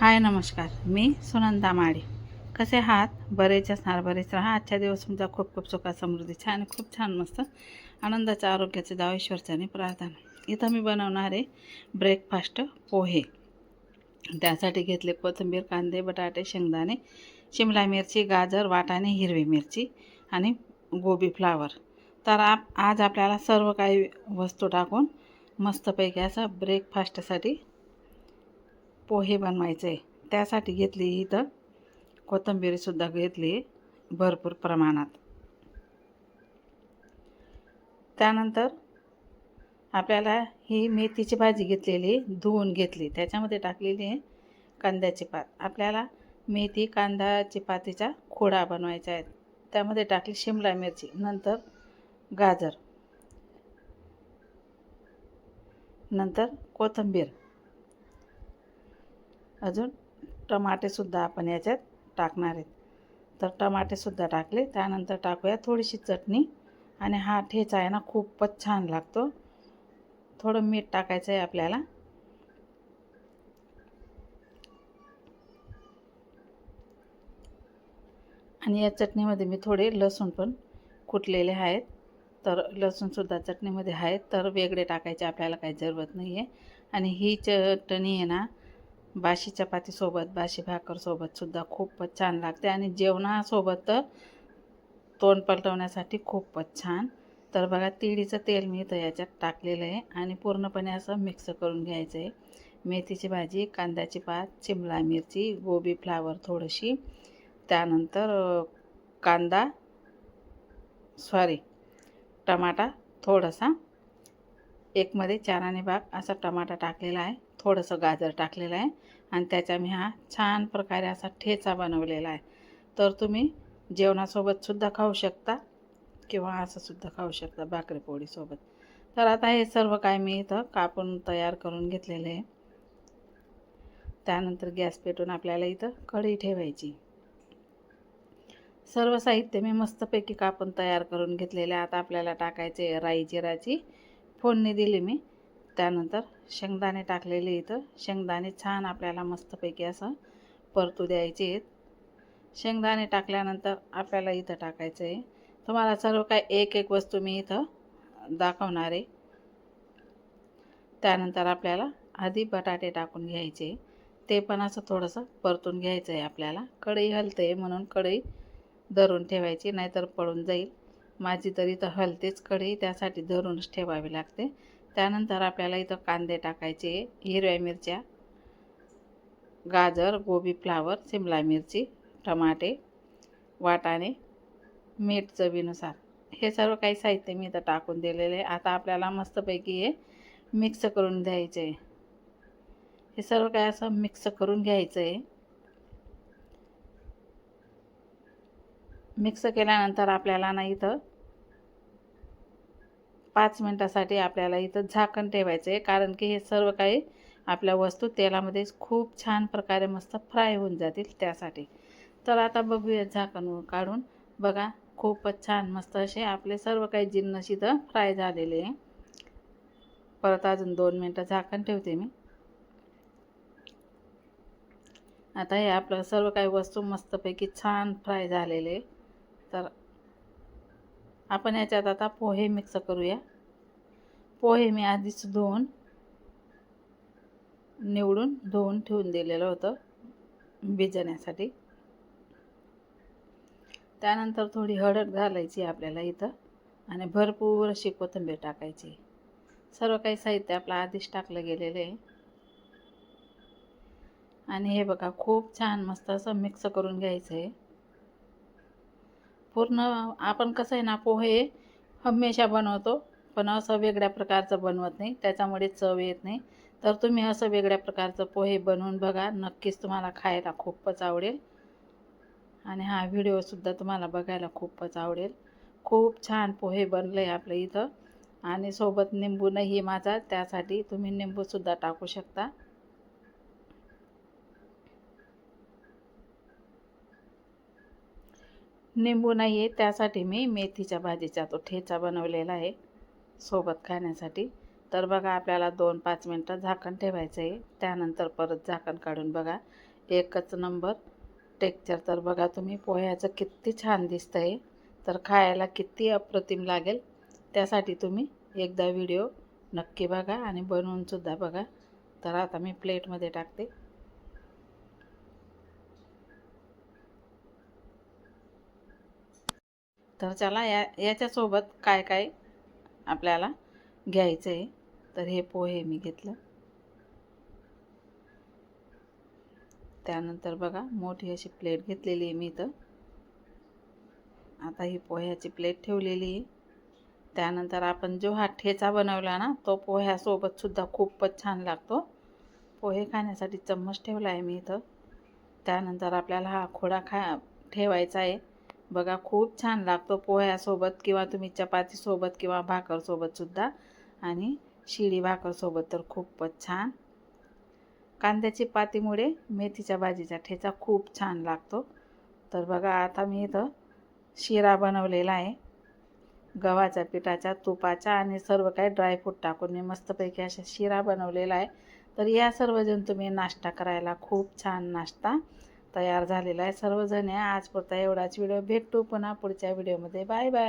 हाय नमस्कार. मी सुनंदा माडे कसे आहात? बरेच असणार बरेच राहा. आजच्या दिवस तुमचा खूप खूप सुखा समृद्धी छान खूप छान मस्त आनंदाच्या आरोग्याचे दावेश्वरच्याने प्रार्थना. इथं मी बनवणार आहे ब्रेकफास्ट पोहे. त्यासाठी घेतले कोथिंबीर कांदे बटाटे शेंगदाणे शिमला मिरची गाजर वाटाणे हिरवी मिरची आणि गोबी फ्लावर तर आप आज आपल्याला सर्व काही वस्तू टाकून मस्तपैकी असं ब्रेकफास्टसाठी पोहे बनवायचे. आहे त्यासाठी घेतली इथं कोथिंबीरसुद्धा घेतली भरपूर प्रमाणात. त्यानंतर आपल्याला ही मेथीची भाजी घेतलेली धुवून घेतली. त्याच्यामध्ये टाकलेली आहे कांद्याची पात. आपल्याला मेथी कांद्याची पातीचा खोडा बनवायचा आहे त्यामध्ये टाकली शिमला मिरची नंतर गाजर नंतर कोथिंबीर. अजून टमाटेसुद्धा आपण याच्यात टाकणार आहेत. तर टमाटेसुद्धा टाकले. त्यानंतर टाकूया थोडीशी चटणी. आणि हा ठेचा आहे ना खूपच छान लागतो. थोडं मीठ टाकायचं आहे आपल्याला. आणि या चटणीमध्ये मी थोडे लसूण पण कुटलेले आहेत. तर लसूणसुद्धा चटणीमध्ये आहेत. तर वेगळे टाकायचे आपल्याला काही जरूरत नाही आहे आणि ही चटणी आहे ना बाशी चपातीसोबत बाशी भाकरसोबतसुद्धा खूपच छान लागते आणि जेवणासोबत तर तोंड पलटवण्यासाठी खूपच छान. तर बघा तिळीचं तेल मी तर याच्यात टाकलेलं आहे आणि पूर्णपणे असं मिक्स करून घ्यायचं आहे मेथीची भाजी कांद्याची पात शिमला मिरची गोबी फ्लावर थोडीशी. त्यानंतर कांदा सॉरी टमाटा थोडासा. एकमध्ये चाराने भाग असा टमाटा टाकलेला आहे. थोडंसं गाजर टाकलेलं आहे आणि त्याचा मी हा छान प्रकारे असा ठेचा बनवलेला आहे. तर तुम्ही जेवणासोबतसुद्धा खाऊ शकता किंवा असंसुद्धा खाऊ शकता भाकरी पोळीसोबत. तर आता हे सर्व काय मी इथं कापून तयार करून घेतलेलं आहे. त्यानंतर गॅस पेटून आपल्याला इथं कढी ठेवायची. सर्व साहित्य मी मस्तपैकी कापून तयार करून घेतलेले आता आपल्याला टाकायचे राई जिराची फोडणी दिली मी. त्यानंतर शेंगदाणे टाकलेले इथं. शेंगदाणे छान आपल्याला मस्तपैकी असं परतू द्यायचे आहेत. शेंगदाणे टाकल्यानंतर आपल्याला इथं टाकायचं आहे. तुम्हाला सर्व काय एक एक वस्तू मी इथं दाखवणार आहे. त्यानंतर आपल्याला आधी बटाटे टाकून घ्यायचे. ते पण असं थोडंसं परतून घ्यायचं आहे आपल्याला. कढई हलते म्हणून कढई धरून ठेवायची नाहीतर पळून जाईल. माझी तर इथं हलतेच कढई त्यासाठी धरूनच ठेवावी लागते. त्यानंतर आपल्याला इथं कांदे टाकायचे हिरव्या मिरच्या गाजर गोबी फ्लावर शिमला मिरची टमाटे वाटाणे मीठ चवीनुसार. हे सर्व काही साहित्य मी इथं टाकून दिलेले आहे. आता आपल्याला मस्तपैकी हे मिक्स करून द्यायचे आहे. हे सर्व काय असं मिक्स करून घ्यायचं आहे. मिक्स केल्यानंतर आपल्याला ना इथं पाच मिनटासाठी आपल्याला इथं झाकण ठेवायचं आहे कारण की हे सर्व काही आपल्या वस्तू तेलामध्ये खूप छान प्रकारे मस्त फ्राय होऊन जातील त्यासाठी. तर आता बघूया झाकण काढून. बघा खूपच छान मस्त असे आपले सर्व काही जिन्नस इथं फ्राय झालेले आहे. परत अजून दोन मिनटं झाकण ठेवते मी. आता हे आपलं सर्व काही वस्तू मस्तपैकी छान फ्राय झालेले तर आपण याच्यात आता पोहे मिक्स करूया. पोहे मी आधीच धुवून निवडून धुवून ठेवून दिलेलं होतं भिजण्यासाठी. त्यानंतर थोडी हळद घालायची आपल्याला इथं आणि भरपूर अशी कोथिंबीर टाकायची. सर्व काही साहित्य आपलं आधीच टाकलं गेलेलं आहे. आणि हे बघा खूप छान मस्त असं मिक्स करून घ्यायचं आहे. पूर्ण आपण कसं आहे ना पोहे हमेशा बनवतो. पण असं वेगळ्या प्रकारचं बनवत नाही त्याच्यामुळे चव येत नाही. तर तुम्ही असं वेगळ्या प्रकारचं पोहे बनवून बघा नक्कीच तुम्हाला खायला खूपच आवडेल. आणि हा व्हिडिओसुद्धा तुम्हाला बघायला खूपच आवडेल. खूप छान पोहे बनले आपल्या इथं. आणि सोबत निंबू नाही माझा त्यासाठी तुम्ही निंबूसुद्धा टाकू शकता. निंबू नाही आहे त्यासाठी मी मेथीच्या भाजीचा तो ठेचा बनवलेला आहे. सोबत खाण्यासाठी. तर बघा आपल्याला दोन पाच मिनटं झाकण ठेवायचं आहे त्यानंतर परत झाकण काढून बघा. एकच नंबर टेक्चर. तर बघा तुम्ही पोह्याचं किती छान दिसतं आहे तर खायला किती अप्रतिम लागेल. त्यासाठी तुम्ही एकदा व्हिडिओ नक्की बघा आणि बनवूनसुद्धा बघा. तर आता मी प्लेटमध्ये टाकते. तर चला या याच्यासोबत काय काय आपल्याला घ्यायचं आहे तर हे पोहे मी घेतलं. त्यानंतर बघा मोठी अशी प्लेट घेतलेली आहे मी इथं. आता ही पोह्याची प्लेट ठेवलेली आहे. त्यानंतर आपण जो हा ठेचा बनवला ना तो पोह्यासोबतसुद्धा खूपच छान लागतो. पोहे खाण्यासाठी चम्मच ठेवला आहे मी इथं. त्यानंतर आपल्याला हा खोडा खा ठेवायचा आहे. बघा खूप छान लागतो पोह्यासोबत किंवा तुम्ही चपातीसोबत किंवा भाकरसोबतसुद्धा आणि शिळी भाकरसोबत तर खूपच छान. कांद्याची पातीमुळे मेथीच्या भाजीचा ठेचा खूप छान लागतो. तर बघा आता मी इथं शिरा बनवलेला आहे. गव्हाच्या पिठाच्या तुपाच्या आणि सर्व काही ड्रायफ्रूट टाकून मी मस्तपैकी अशा शिरा बनवलेला आहे. तर या सर्वजण तुम्ही नाश्ता करायला खूप छान नाश्ता. तयार झालेला आहे. सर्वजण आज आजपुरता एवढाच व्हिडिओ. भेटतो पुन्हा पुढच्या व्हिडिओमध्ये. Bye bye.